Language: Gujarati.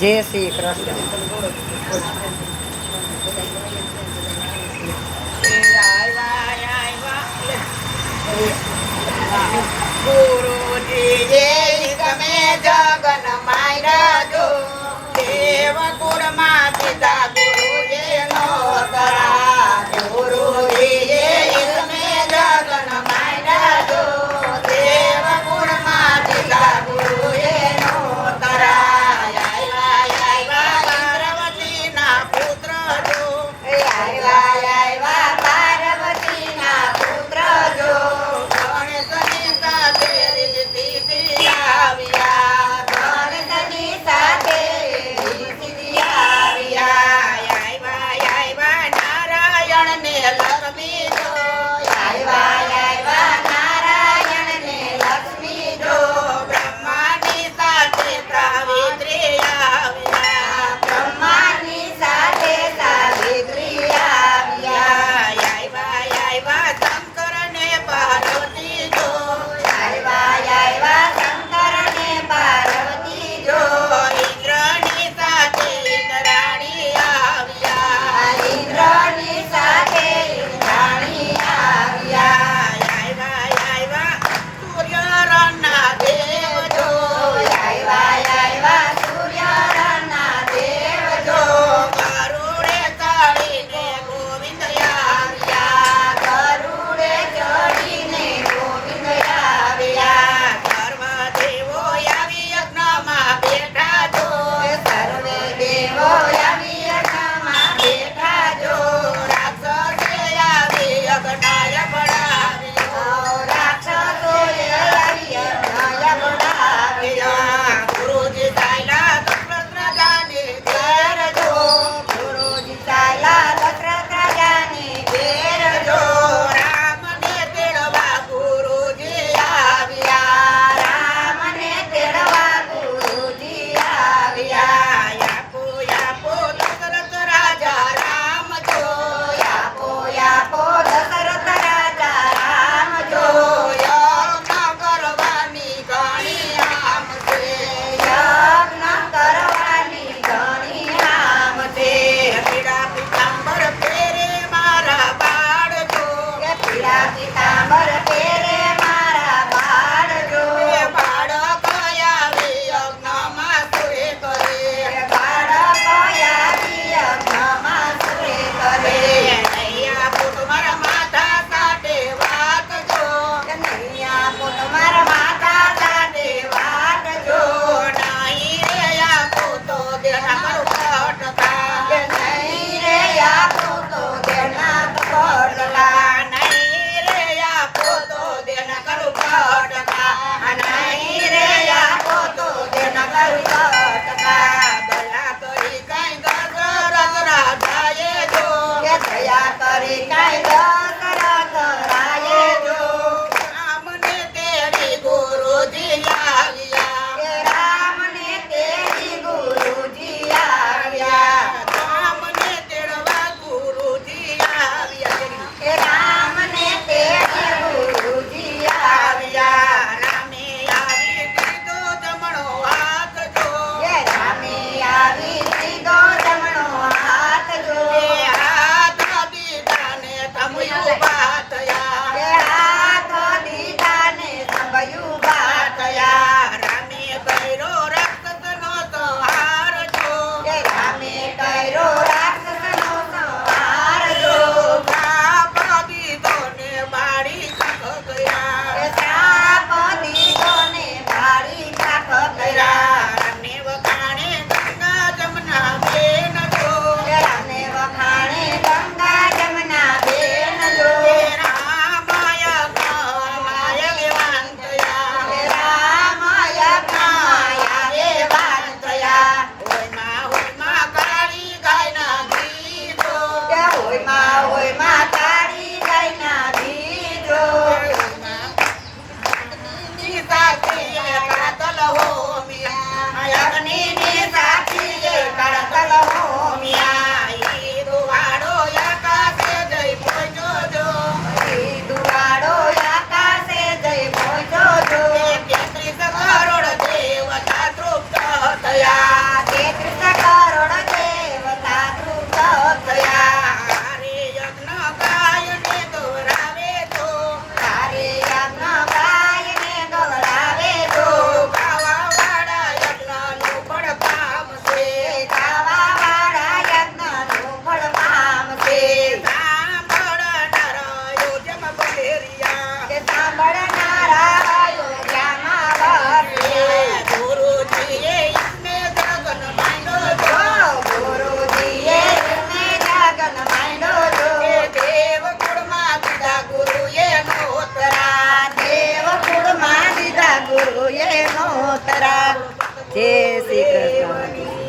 જય શ્રી કૃષ્ણ ગુરુજી જે તમે જગન માયરા જો દેવ કુળમાં માં કરા કળતલ હોમિયા અગ્નિ ની સાથી કળતલ હોમિયા